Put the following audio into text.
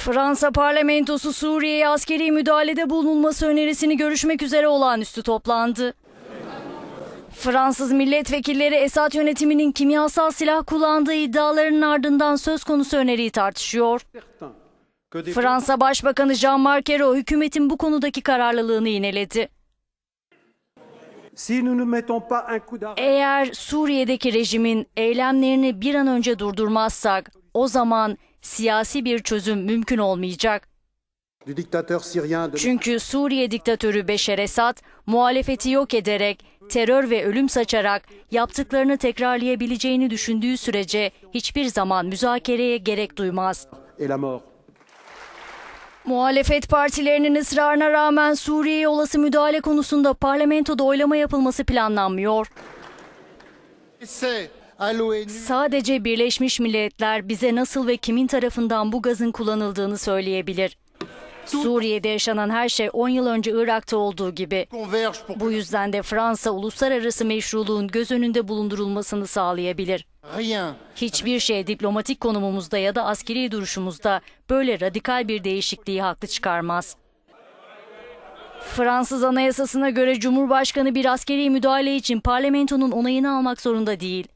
Fransa parlamentosu Suriye'ye askeri müdahalede bulunulması önerisini görüşmek üzere olağanüstü toplandı. Fransız milletvekilleri Esad yönetiminin kimyasal silah kullandığı iddialarının ardından söz konusu öneriyi tartışıyor. Fransa Başbakanı Jean-Marc Ayrault hükümetin bu konudaki kararlılığını d'arrêt, Eğer Suriye'deki rejimin eylemlerini bir an önce durdurmazsak o zaman siyasi bir çözüm mümkün olmayacak. Çünkü Suriye diktatörü Beşer Esad muhalefeti yok ederek, terör ve ölüm saçarak yaptıklarını tekrarlayabileceğini düşündüğü sürece hiçbir zaman müzakereye gerek duymaz. Muhalefet partilerinin ısrarına rağmen Suriye'ye olası müdahale konusunda parlamentoda oylama yapılması planlanmıyor. Sadece Birleşmiş Milletler bize nasıl ve kimin tarafından bu gazın kullanıldığını söyleyebilir. Suriye'de yaşanan her şey 10 yıl önce Irak'ta olduğu gibi. Bu yüzden de Fransa uluslararası meşruluğun göz önünde bulundurulmasını sağlayabilir. Hiçbir şey diplomatik konumumuzda ya da askeri duruşumuzda böyle radikal bir değişikliği haklı çıkarmaz. Fransız Anayasasına göre Cumhurbaşkanı bir askeri müdahale için parlamentonun onayını almak zorunda değil.